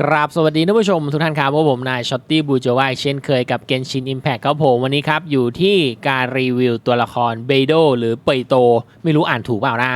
กราบสวัสดีท่านผู้ชมทุกท่านครับว่าผมนายช็อตตี้บูจวายเช่นเคยกับเกนชินอิมแพคครับผมวันนี้ครับ อยู่ที่การรีวิวตัวละครเบโดหรือเปยโต ไม่รู้อ่านถูกเปล่านะ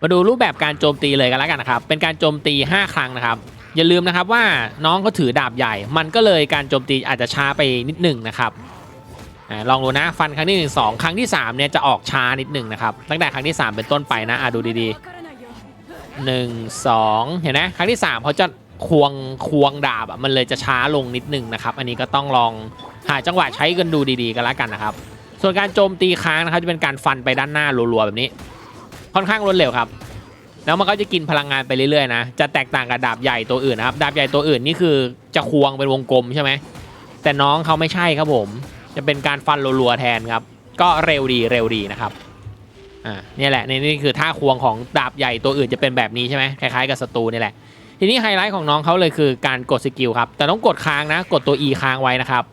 มาดูรูปแบบการโจมตีเลยกันแล้วกันนะครับ เป็นการโจมตี 5 ครั้งนะครับ อย่าลืมนะครับว่าน้องเขาถือดาบใหญ่ มันก็เลยการโจมตีอาจจะช้าไปนิดหนึ่งนะครับอลองดูนะฟันครั้งที่หนึ่งสองครั้งที่สามเนี่ยจะออกช้านิดหนึ่งนะครับตั้งแต่ครั้งที่สามเป็นต้นไปนะอะดูดีๆหนึ่งสองเห็นไหมครั้งที่สามเขาจะ ควงควงดาบอะมันเลยจะช้าลงนิดนึงนะครับ อันนี้ก็ต้องลองหาจังหวะใช้กันดูดีๆกันแล้วกันนะครับ ส่วนการโจมตีค้างนะครับจะเป็นการฟันไปด้านหน้ารัวๆแบบนี้ ค่อนข้างรวดเร็วครับ แล้วมันก็จะกินพลังงานไปเรื่อยๆนะจะแตกต่างกับดาบใหญ่ตัวอื่นนะครับดาบใหญ่ตัวอื่นนี่คือจะควงเป็นวงกลมใช่ไหมแต่น้องเขาไม่ใช่ครับผม จะเป็นการฟันรัวๆแทนครับ ก็เร็วดีเร็วดีนะครับอ่าเนี่ยแหละนี่นี่คือท่าควงของดาบใหญ่ตัวอื่นจะเป็นแบบนี้ใช่ไหมคล้ายๆกับศัตรูนี่แหละ ทีนี้ไฮไลท์ของน้องเขาเลยคือการกดสกิลครับ แต่ต้องกดค้างนะ กดตัว E ค้างไว้นะครับ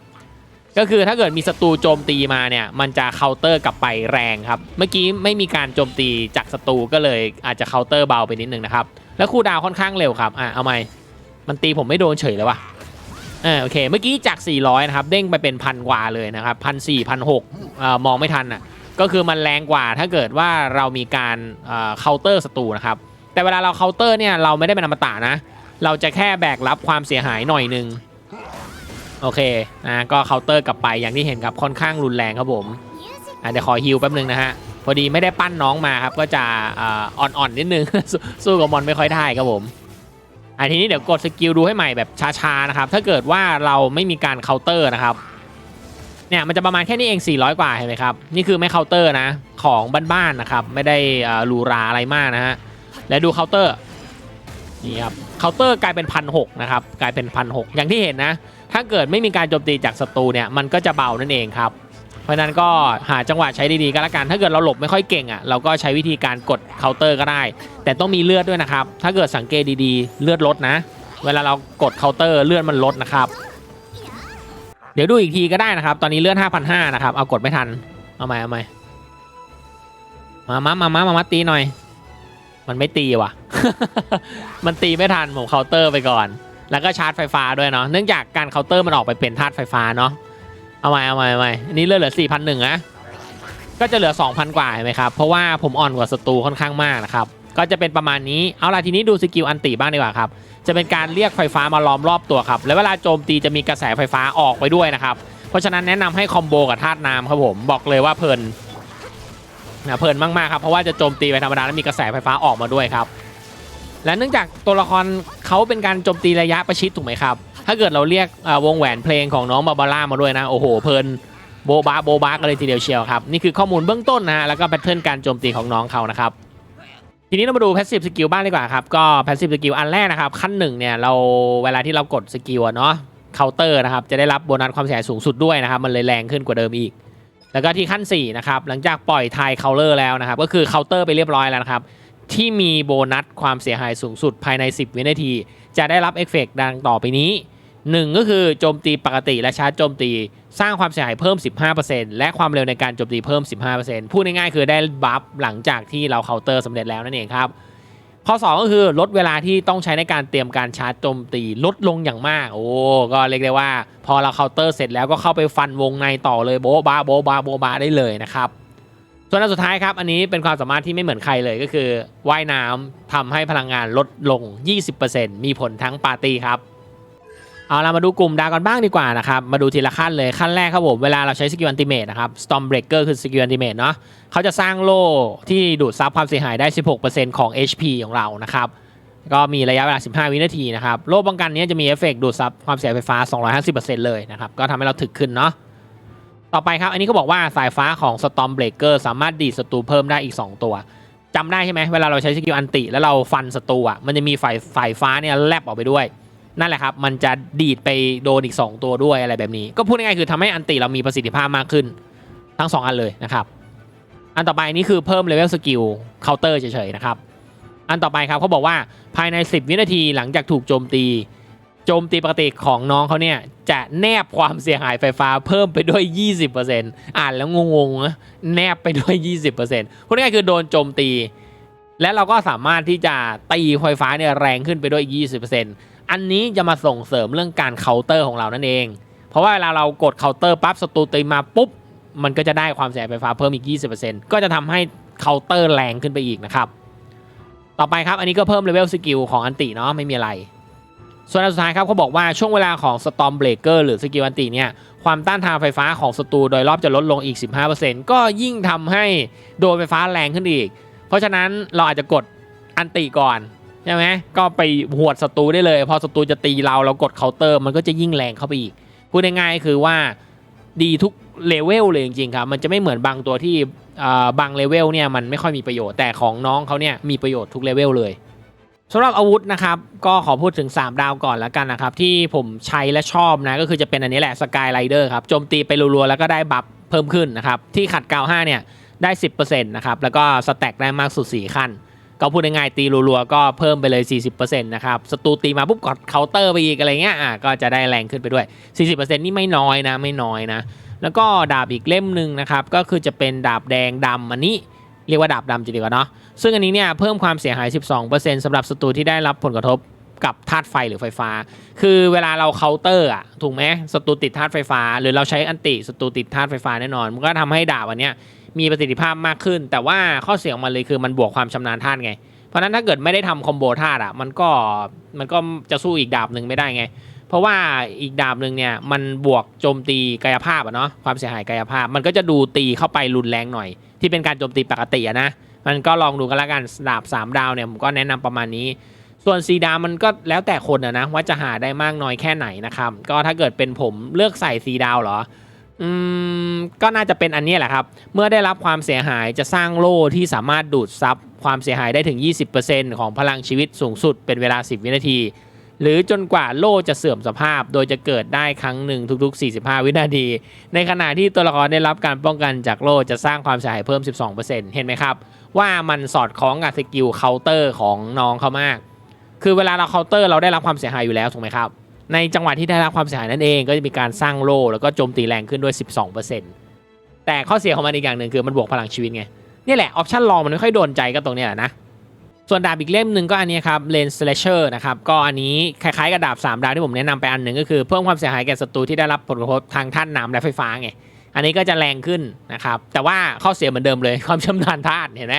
ก็คือถ้าเกิดมีศัตรูโจมตีมาเนี่ย มันจะเคาน์เตอร์กลับไปแรงครับ เมื่อกี้ไม่มีการโจมตีจากศัตรูก็เลยอาจจะเคาน์เตอร์เบาไปนิดนึงนะครับ แล้วคูดาวค่อนข้างเร็วครับ อะเอาไหมมันตีผมไม่โดนเฉยเลยว่ะเออโอเค เมื่อกี้จาก 400 นะครับ เด้งไปเป็นพันกว่าเลยนะครับพันสี่พันหกมองไม่ทันอะ ก็คือมันแรงกว่าถ้าเกิดว่าเรามีการเคาน์เตอร์ศัตรูนะครับ แต่เวลาเราเคาน์เตอร์เนี่ยเราไม่ได้เป็นอมตะนะ เราจะแค่แบกรับความเสียหายหน่อยนึงโอเคนะก็เคาน์เตอร์กลับไปอย่างที่เห็นครับค่อนข้างรุนแรงครับผมอะเดี๋ยวขอฮิวแป๊บนึงนะฮะพอดีไม่ได้ปั้นน้องมาครับก็จะอ่อ่อนๆนิดนึงสู้สู้กับมอนไม่ค่อยได้ครับผมอะทีนี้เดี๋ยวกดสกิลดูให้ใหม่แบบช้าๆนะครับถ้าเกิดว่าเราไม่มีการเคาน์เตอร์นะครับเนี่ยมันจะประมาณแค่นี้เอง 400 กว่าเห็นไหมครับ นี่คือไม่เคาน์เตอร์นะ ของบ้านๆนะครับ ไม่ได้อ่หรูหราอะไรมากนะฮะ และดูเคาน์เตอร์นี่ครับเคาน์เตอร์กลายเป็นพันหกนะครับกลายเป็นพันหกอย่างที่เห็นนะ ถ้าเกิดไม่มีการโจมตีจากศัตรูเนี่ยมันก็จะเบานั่นเองครับ เพราะนั้นก็หาจังหวะใช้ดีๆก็แล้วกัน ถ้าเกิดเราหลบไม่ค่อยเก่งอะเราก็ใช้วิธีการกดเคาน์เตอร์ก็ได้ แต่ต้องมีเลือดด้วยนะครับ ถ้าเกิดสังเกตดีๆ เลือดลดนะ เวลาเรากดเคาน์เตอร์เลือดมันลดนะครับเดี๋ยวดูอีกทีก็ได้นะครับ ตอนนี้เลือด5,500นะครับ เอากดไม่ทัน เอาใหม่เอาใหม่มามามามามามาตีหน่อย มันไม่ตีว่ะ มันตีไม่ทันผมเคาน์เตอร์ไปก่อน แล้วก็ชาร์จไฟฟ้าด้วยเนาะ เนื่องจากการเคาน์เตอร์มันออกไปเป็นธาตุไฟฟ้าเนาะ เอาใหม่เอาใหม่เอาใหม่นนี้เลือดเหลือ4,001นะ ก็จะเหลือ 2,000 กว่าเห็นไหมครับ เพราะว่าผมอ่อนกว่าศัตรูค่อนข้างมากนะครับ ก็จะเป็นประมาณนี้ เอาล่ะทีนี้ดูสกิลอันติบ้างดีกว่าครับ จะเป็นการเรียกไฟฟ้ามาล้อมรอบตัวครับ แล้วเวลาโจมตีจะมีกระแสไฟฟ้าออกไปด้วยนะครับ เพราะฉะนั้นแนะนำให้คอมโบกับธาตุน้ำครับผม บอกเลยว่าเพลิน นะเพลินมากๆครับเพราะว่าจะโจมตีไปธรรมดาแล้วมีกระแสไฟฟ้าออกมาด้วยครับ และเนื่องจากตัวละครเขาเป็นการโจมตีระยะประชิดถูกไหมครับ ถ้าเกิดเราเรียกวงแหวนเพลงของน้องบาบาร่ามาด้วยนะโอ้โหเพลินโบบาโบบากันเลยทีเดียวเชียวครับนี่คือข้อมูลเบื้องต้นนะฮะแล้วก็แพทเทิร์นการโจมตีของน้องเขานะครับทีนี้เรามาดู passive skill บ้างดีกว่าครับก็ passive skill อันแรกนะครับขั้นหนึ่งเนี่ยเราเวลาที่เรากดสกิลเนาะเคาน์เตอร์นะครับจะได้รับโบนัสความเสียหายสูงสุดด้วยนะครับมันเลยแรงขึ้นกว่าเดิมอีก แล้วก็ที่ขั้น4นะครับหลังจากปล่อยไทยเคาน์เตอร์แล้วนะครับก็คือเคาน์เตอร์ไปเรียบร้อยแล้วนะครับที่มีโบนัสความเสียหายสูงสุดภายใน 10 วินาที จะได้รับเอฟเฟกต์ดังต่อไปนี้ 1 ก็คือโจมตีปกติและชาร์จโจมตีสร้างความเสียหายเพิ่ม 15%และความเร็วในการโจมตีเพิ่ม 15%พูดง่ายๆคือได้บัฟหลังจากที่เราเคาน์เตอร์สำเร็จแล้วนั่นเองครับ ข้อ 2 ก็คือลดเวลาที่ต้องใช้ในการเตรียมการชาร์จโจมตีลดลงอย่างมาก โอ้ก็เรียกได้ว่า พอเราเคาน์เตอร์เสร็จแล้วก็เข้าไปฟันวงในต่อเลยโบบาโบบาโบบาได้เลยนะครับส่วนอันสุดท้ายครับ อันนี้เป็นความสามารถที่ไม่เหมือนใครเลยก็คือว่ายน้ำทำให้พลังงานลดลง 20%มีผลทั้งปาร์ตี้ครับ เอาเรามาดูกลุ่มดากันบ้างดีกว่านะครับ มาดูทีละขั้นเลยขั้นแรกครับผม เวลาเราใช้สกิลอันติเมทนะครับ Storm Breaker คือสกิลอันติเมทเนาะเขาจะสร้างโล่ที่ดูดซับความเสียหายได้ 16%ของ HP ของเรานะครับก็มีระยะเวลา 15 วินาทีนะครับโล่ป้องกันนี้จะมีเอฟเฟกต์ดูดซับความเสียหายไฟฟ้า 250%เลยนะครับก็ทำให้เราถึกขึ้นเนาะต่อไปครับ อันนี้เขาบอกว่าสายฟ้าของ Storm Breaker สามารถดีดศัตรูเพิ่มได้อีก 2 ตัวจำได้ใช่ไหมเวลาเราใช้สกิลอันติแล้วเราฟันศัตรูอะมันจะมีฝ่ายฝ่ายฟ้าเนี่ยแลบออกไปด้วย นั่นแหละครับ มันจะดีดไปโดนอีก 2 ตัวด้วยอะไรแบบนี้ ก็พูดง่ายๆคือทำให้อันติเรามีประสิทธิภาพมากขึ้น ทั้ง 2 อันเลยนะครับ อันต่อไปนี่คือเพิ่มเลเวลสกิลเคาน์เตอร์เฉยๆนะครับ อันต่อไปครับเขาบอกว่าภายใน 10 วินาทีหลังจากถูกโจมตีโจมตีปกติของน้องเขาเนี่ย จะแนบความเสียหายไฟฟ้าเพิ่มไปด้วย 20%อ่านแล้วงงๆนะแนบไปด้วย 20%พูดง่ายๆคือโดนโจมตี และเราก็สามารถที่จะตีไฟฟ้าเนี่ยแรงขึ้นไปด้วย 20%ภ อันนี้จะมาส่งเสริมเรื่องการเคาน์เตอร์ของเรานั่นเอง เพราะว่าเวลาเรากดเคาน์เตอร์ปั๊บศัตรูตีมาปุ๊บ มันก็จะได้ความเสียหายไฟฟ้าเพิ่มอีก 20%ก็จะทำให้เคาน์เตอร์แรงขึ้นไปอีกนะครับ ต่อไปครับ อันนี้ก็เพิ่มเลเวลสกิลของอันติเนาะไม่มีอะไร ส่วนอันสุดท้ายครับเขาบอกว่าช่วงเวลาของ Storm Breaker หรือสกิลอันติเนี่ยความต้านทานไฟฟ้าของศัตรูโดยรอบจะลดลงอีก 15%ก็ยิ่งทำให้โดนไฟฟ้าแรงขึ้นอีก เพราะฉะนั้นเราอาจจะกดอันติก่อน ใช่ไหมก็ไปหวดศัตรูได้เลย พอศัตรูจะตีเราเรากดเคาน์เตอร์มันก็จะยิ่งแรงเข้าไปอีกพูดง่ายๆคือว่าดีทุกเลเวลเลยจริงๆครับ มันจะไม่เหมือนบางตัวที่บางเลเวลเนี่ยมันไม่ค่อยมีประโยชน์แต่ของน้องเขาเนี่ยมีประโยชน์ทุกเลเวลเลยสำหรับอาวุธนะครับก็ขอพูดถึง 3 ดาวก่อนแล้วกันนะครับ ที่ผมใช้และชอบนะก็คือจะเป็นอันนี้แหละสกายไรเดอร์ครับโจมตีไปรัวๆแล้วก็ได้บัฟเพิ่มขึ้นนะครับ ที่ขัด95เนี่ยได้ 10%นะครับ แล้วก็สแต็กได้มากสุด 4 ขั้น ก็พูดง่ายๆตีรัวๆ ก็เพิ่มไปเลย 40%นะครับศัตรูตีมาปุ๊บกดเคาน์เตอร์ไปอีกอะไรเงี้ยอะก็จะได้แรงขึ้นไปด้วย 40%นี่ไม่น้อยนะไม่น้อยนะ แล้วก็ดาบอีกเล่มหนึ่งนะครับก็คือจะเป็นดาบแดงดำอันนี้เรียกว่าดาบดำจะดีกว่าเนาะซึ่งอันนี้เนี่ยเพิ่มความเสียหาย 12%สำหรับศัตรูที่ได้รับผลกระทบกับธาตุไฟหรือไฟฟ้า คือเวลาเราเคาน์เตอร์อะถูกไหมศัตรูติดธาตุไฟฟ้า หรือเราใช้อันติศัตรูติดธาตุไฟฟ้าแน่นอน มันก็ทำให้ดาบอันเนี้ย มีประสิทธิภาพมากขึ้น แต่ว่าข้อเสียของมันเลยคือมันบวกความชำนาญธาตุไง เพราะนั้นถ้าเกิดไม่ได้ทำคอมโบธาตุอะมันก็มันก็จะสู้อีกดาบหนึ่งไม่ได้ไง เพราะว่าอีกดาบหนึ่งเนี่ยมันบวกโจมตีกายภาพอะเนาะความเสียหายกายภาพ มันก็จะดูตีเข้าไปรุนแรงหน่อย ที่เป็นการโจมตีปกติอะนะมันก็ลองดูกันละกันดาบ 3 ดาวเนี่ยผมก็แนะนำประมาณนี้ ส่วนสีดาวมันก็แล้วแต่คนอะนะว่าจะหาได้มากน้อยแค่ไหนนะครับก็ถ้าเกิดเป็นผมเลือกใส่สีดาวเหรอ อืมก็น่าจะเป็นอันนี้แหละครับ เมื่อได้รับความเสียหายจะสร้างโล่ที่สามารถดูดซับความเสียหายได้ถึง 20%ของพลังชีวิตสูงสุดเป็นเวลา 10 วินาที หรือจนกว่าโล่จะเสื่อมสภาพ โดยจะเกิดได้ครั้งหนึ่งทุกๆ 45 วินาที ในขณะที่ตัวละครได้รับการป้องกันจากโล่จะสร้างความเสียหายเพิ่ม 12%เห็นไหมครับ ว่ามันสอดคล้องกับสกิลเคาน์เตอร์ของน้องเขามาก คือเวลาเราเคาน์เตอร์เราได้รับความเสียหายอยู่แล้วถูกไหมครับ ในจังหวะที่ได้รับความเสียหายนั่นเองก็จะมีการสร้างโล่แล้วก็โจมตีแรงขึ้นด้วย 12%แต่ข้อเสียของมันอีกอย่างหนึ่งคือมันบวกพลังชีวิตไงนี่แหละออปชั่นลองมันไม่ค่อยโดนใจก็ตรงนี้แหละนะส่วนดาบอีกเล่มหนึ่งก็อันนี้ครับเลนสเลเชอร์นะครับก็อันนี้คล้ายๆกับดาบ3ดาวที่ผมแนะนำไปอันหนึ่งก็คือเพิ่มความเสียหายแก่ศัตรูที่ได้รับผลกระทบทางท่านน้ำและไฟฟ้าไงอันนี้ก็จะแรงขึ้นนะครับแต่ว่าข้อเสียเหมือนเดิมเลยความชำนาญธาตุเห็นไหม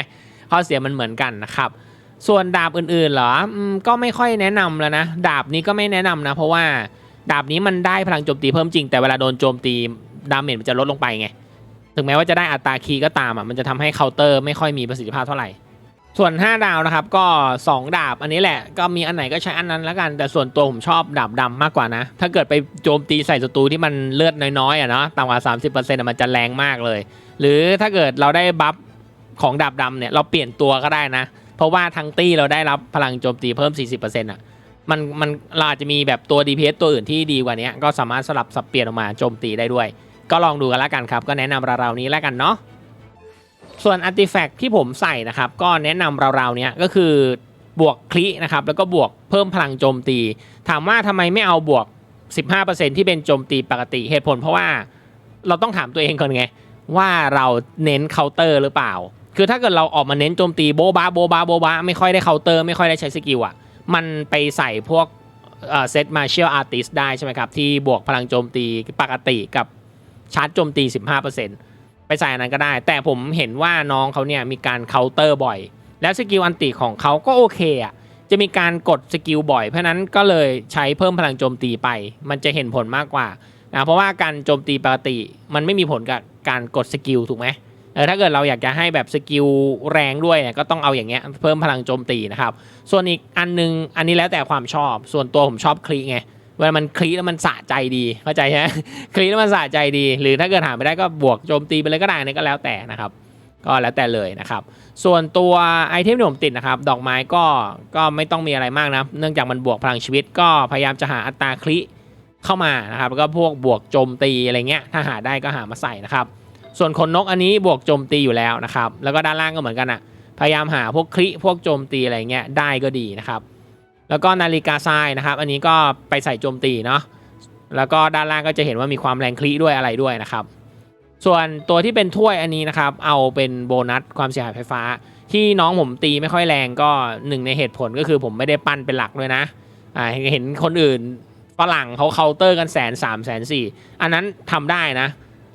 ข้อเสียมันเหมือนกันนะครับ ส่วนดาบอื่นๆเหรออก็ไม่ค่อยแนะนำแล้วนะ ดาบนี้ก็ไม่แนะนำนะ เพราะว่าดาบนี้มันได้พลังโจมตีเพิ่มจริง แต่เวลาโดนโจมตีดาเมจมันจะลดลงไปไง ถึงแม้ว่าจะได้อัตราคีย์ก็ตามอะ มันจะทำให้เคาน์เตอร์ไม่ค่อยมีประสิทธิภาพเท่าไหร่ ส่วน 5 ดาวนะครับ ก็ 2 ดาบอันนี้แหละ ก็มีอันไหนก็ใช้อันนั้นแล้วกัน แต่ส่วนตัวผมชอบดาบดำมากกว่านะ ถ้าเกิดไปโจมตีใส่ศัตรูที่มันเลือดน้อยๆอะเนาะ ต่ำกว่า 30%อะมันจะแรงมากเลย หรือถ้าเกิดเราได้บัฟของดาบดำเนี่ย เราเปลี่ยนตัวก็ได้นะ เพราะว่าทั้งตี้เราได้รับพลังโจมตีเพิ่ม 40%อะมันมันเราอาจจะมีแบบตัว DPS ตัวอื่นที่ดีกว่านี้ก็สามารถสลับสับเปลี่ยนออกมาโจมตีได้ด้วย ก็ลองดูกันแล้วกันครับ ก็แนะนำราวๆนี้แล้วกันเนาะส่วนอาร์ติแฟกที่ผมใส่นะครับ ก็แนะนำราวๆนี้ก็คือบวกคลินะครับ แล้วก็บวกเพิ่มพลังโจมตี ถามว่าทำไมไม่เอาบวก 15%ที่เป็นโจมตีปกติเหตุผลเพราะว่าเราต้องถามตัวเองก่อนไง ว่าเราเน้นเคาน์เตอร์หรือเปล่า คือถ้าเกิดเราออกมาเน้นโจมตีโบบาโบบาโบบาไม่ค่อยได้เคาน์เตอร์ไม่ค่อยได้ใช้สกิลอะมันไปใส่พวกเซตมาเชียลอาร์ติสได้ใช่ไหมครับ ที่บวกพลังโจมตีปกติกับชาร์จโจมตี 15%ไปใส่อันนั้นก็ได้ แต่ผมเห็นว่าน้องเขาเนี่ยมีการเคาน์เตอร์บ่อย แล้วสกิลอันติของเขาก็โอเคอะจะมีการกดสกิลบ่อย เพราะฉะนั้นก็เลยใช้เพิ่มพลังโจมตีไป มันจะเห็นผลมากกว่านะเพราะว่าการโจมตีปกติ มันไม่มีผลกับการกดสกิลถูกไหม เออถ้าเกิดเราอยากจะให้แบบสกิลแรงด้วยเนี่ยก็ต้องเอาอย่างเงี้ยเพิ่มพลังโจมตีนะครับ ส่วนอีกอันนึงอันนี้แล้วแต่ความชอบ ส่วนตัวผมชอบคลีไงเวลามันคลีแล้วมันสะใจดีเข้าใจใช่ไหมคลีแล้วมันสะใจดี หรือถ้าเกิดหาไม่ได้ก็บวกโจมตีไปเลยก็ได้นี่ก็แล้วแต่นะครับ ก็แล้วแต่เลยนะครับ ส่วนตัวไอเทมที่ผมติดนะครับ ดอกไม้ก็ก็ไม่ต้องมีอะไรมากนะเนื่องจากมันบวกพลังชีวิต ก็พยายามจะหาอัตราคลิเข้ามานะครับแล้วก็พวกบวกโจมตีอะไรเงี้ยถ้าหาได้ก็หามาใส่นะครับ ส่วนขนนกอันนี้บวกโจมตีอยู่แล้วนะครับ แล้วก็ด้านล่างก็เหมือนกันอะพยายามหาพวกคลิพวกโจมตีอะไรเงี้ยได้ก็ดีนะครับ แล้วก็นาฬิกาทรายนะครับ อันนี้ก็ไปใส่โจมตีเนาะ แล้วก็ด้านล่างก็จะเห็นว่ามีความแรงคลิด้วยอะไรด้วยนะครับ ส่วนตัวที่เป็นถ้วยอันนี้นะครับ เอาเป็นโบนัสความเสียหายไฟฟ้า ที่น้องผมตีไม่ค่อยแรงก็หนึ่งในเหตุผลก็คือผมไม่ได้ปั้นเป็นหลักด้วยนะ อ่าเห็นคนอื่นฝรั่งเขาเคาน์เตอร์กันแสนสามแสนสี่อันนั้นทำได้นะ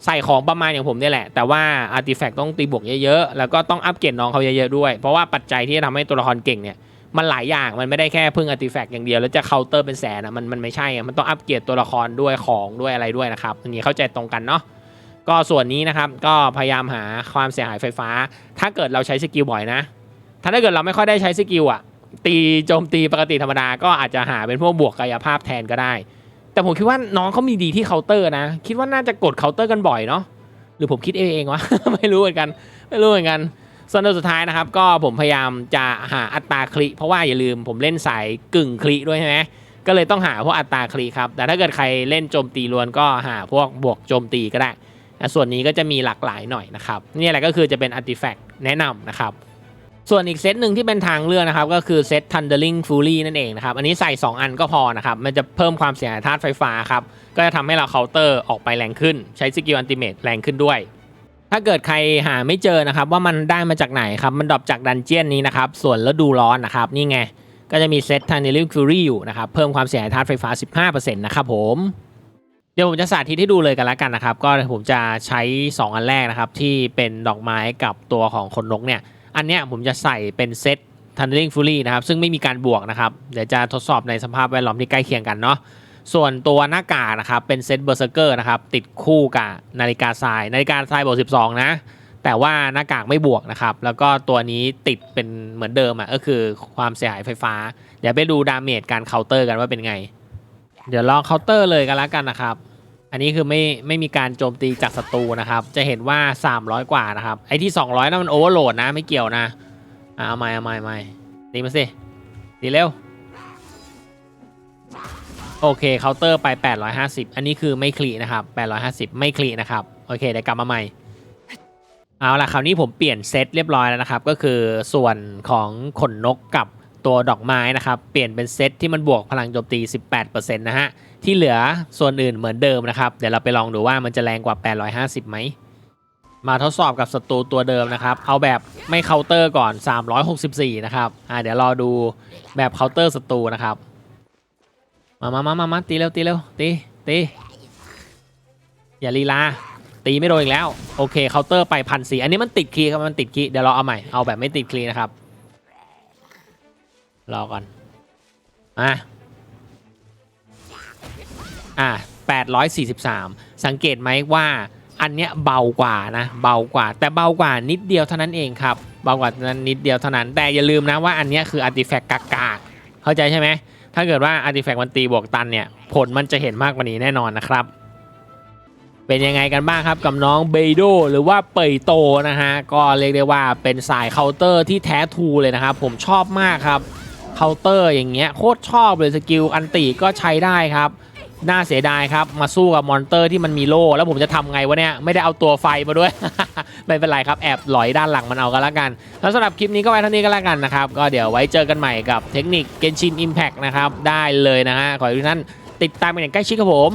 ใส่ของประมาณอย่างผมเนี่ยแหละ แต่ว่าอาร์ติแฟกต์ต้องตีบวกเยอะๆ แล้วก็ต้องอัปเกรดน้องเขาเยอะๆด้วย เพราะว่าปัจจัยที่จะทำให้ตัวละครเก่งเนี่ยมันหลายอย่างมันไม่ได้แค่พึ่งอาร์ติแฟกต์อย่างเดียว แล้วจะเคาน์เตอร์เป็นแสนอะมันมันไม่ใช่อะมันต้องอัปเกรดตัวละครด้วยของด้วยอะไรด้วยนะครับอันนี้เข้าใจตรงกันเนาะก็ส่วนนี้นะครับก็พยายามหาความเสียหายไฟฟ้า ถ้าเกิดเราใช้สกิลบ่อยนะ ถ้าถ้าเกิดเราไม่ค่อยได้ใช้สกิลอะตีโจมตีปกติธรรมดาก็อาจจะหาเป็นพวกบวกกายภาพแทนก็ได้ แต่ผมคิดว่าน้องเขามีดีที่เคาน์เตอร์นะ คิดว่าน่าจะกดเคาน์เตอร์กันบ่อยเนาะหรือผมคิดเองเองวะ ไม่รู้เหมือนกัน ไม่รู้เหมือนกันส่วนสุดท้ายนะครับ ก็ผมพยายามจะหาอัตราคลิเพราะว่าอย่าลืมผมเล่นสายกึ่งคลิด้วยใช่ไหมก็เลยต้องหาพวกอัตราคลิครับ แต่ถ้าเกิดใครเล่นโจมตีล้วนก็หาพวกบวกโจมตีก็ได้ส่วนนี้ก็จะมีหลากหลายหน่อยนะครับ นี่แหละก็คือจะเป็นอาร์ติแฟกต์แนะนำนะครับ ส่วนอีกเซตหนึ่งที่เป็นทางเลือกนะครับ ก็คือเซต Thundering Fury นั่นเองนะครับ อันนี้ใส่ 2 อันก็พอนะครับ มันจะเพิ่มความเสียหายธาตุไฟฟ้าครับ ก็จะทำให้เราเคาน์เตอร์ออกไปแรงขึ้น ใช้สกิลอันติเมตแรงขึ้นด้วย ถ้าเกิดใครหาไม่เจอนะครับ ว่ามันได้มาจากไหนครับ มันดรอปจากดันเจียนนี้นะครับ ส่วนฤดูร้อนนะครับ นี่ไง ก็จะมีเซต Thundering Fury อยู่นะครับ เพิ่มความเสียหายธาตุไฟฟ้า 15%นะครับผมเดี๋ยวผมจะสาธิตให้ดูเลยกันแล้วกันนะครับ ก็ผมจะใช้ 2 อันแรกนะครับ ที่เป็นดอกไม้กับตัวของคนนกเนี่ย อันเนี้ยผมจะใส่เป็นเซต Thundering Fury นะครับ ซึ่งไม่มีการบวกนะครับ เดี๋ยวจะทดสอบในสภาพแวดล้อมที่ใกล้เคียงกันเนาะส่วนตัวหน้ากากนะครับ เป็นเซตเบอร์เซอร์เกอร์นะครับ ติดคู่กับนาฬิกาทราย นาฬิกาทรายบวก12 นะ แต่ว่าหน้ากากไม่บวกนะครับ แล้วก็ตัวนี้ติดเป็นเหมือนเดิมอะก็คือความเสียหายไฟฟ้า เดี๋ยวไปดูดาเมจการเคาน์เตอร์กันว่าเป็นไง เดี๋ยวลองเคาน์เตอร์เลยกันแล้วกันนะครับ อันนี้คือไม่ไม่มีการโจมตีจากศัตรูนะครับ จะเห็นว่า 300 กว่านะครับ ไอ้ที่ 200นั่นมันโอเวอร์โหลดนะไม่เกี่ยวนะอะเอาไม่เอาไม่เอาไม่ตีมาสิตีเร็ว โอเคเคาน์เตอร์ไป 850 อันนี้คือไม่คลีนะครับ 850 ไม่คลีนะครับ โอเคเดี๋ยวกลับมาใหม่ เอาล่ะคราวนี้ผมเปลี่ยนเซตเรียบร้อยแล้วนะครับ ก็คือส่วนของขนนกกับ ตัวดอกไม้นะครับ เปลี่ยนเป็นเซตที่มันบวกพลังโจมตี 18%นะฮะ ที่เหลือส่วนอื่นเหมือนเดิมนะครับ เดี๋ยวเราไปลองดูว่ามันจะแรงกว่า 850 ไหม มาทดสอบกับศัตรูตัวเดิมนะครับ เอาแบบไม่เคาน์เตอร์ก่อน 364 นะครับ อ่าเดี๋ยวรอดูแบบเคาน์เตอร์ศัตรูนะครับ มามามามามาตีเร็วตีเร็วตีตีอย่าลีลาตีไม่โดนอีกแล้ว โอเคเคาน์เตอร์ไปพันสี่อันนี้มันติดคีย์ครับมันติดคีย์เดี๋ยวเราเอาใหม่เอาแบบไม่ติดคีย์นะครับ รอก่อนอะอะ843 สังเกตไหมว่าอันเนี้ยเบากว่านะเบากว่า แต่เบากว่านิดเดียวเท่านั้นเองครับเบากว่านั้นนิดเดียวเท่านั้น แต่อย่าลืมนะว่าอันเนี้ยคืออาร์ติแฟกต์กากาเข้าใจใช่ไหมถ้าเกิดว่าอาร์ติแฟกต์มันตีบวกตันเนี่ยผลมันจะเห็นมากกว่านี้แน่นอนนะครับเป็นยังไงกันบ้างครับกับน้องเบโดหรือว่าเปยโตนะฮะก็เรียกได้ว่าเป็นสายเคาน์เตอร์ที่แท้ทูเลยนะครับผมชอบมากครับ เคาน์เตอร์อย่างเงี้ยโคตรชอบเลยสกิลอันติก็ใช้ได้ครับ น่าเสียดายครับ มาสู้กับมอนเตอร์ที่มันมีโล่แล้วผมจะทำไงวะเนี่ย ไม่ได้เอาตัวไฟมาด้วย ไม่เป็นไรครับ แอบหลอยด้านหลังมันเอากันละกัน แล้วสำหรับคลิปนี้ก็ไว้เท่านี้ก็แล้วกันนะครับ ก็เดี๋ยวไว้เจอกันใหม่กับเทคนิคเกนชินอิมแพกนะครับ ได้เลยนะฮะขอให้ทุกท่านติดตามกันอย่างใกล้ชิดครับผม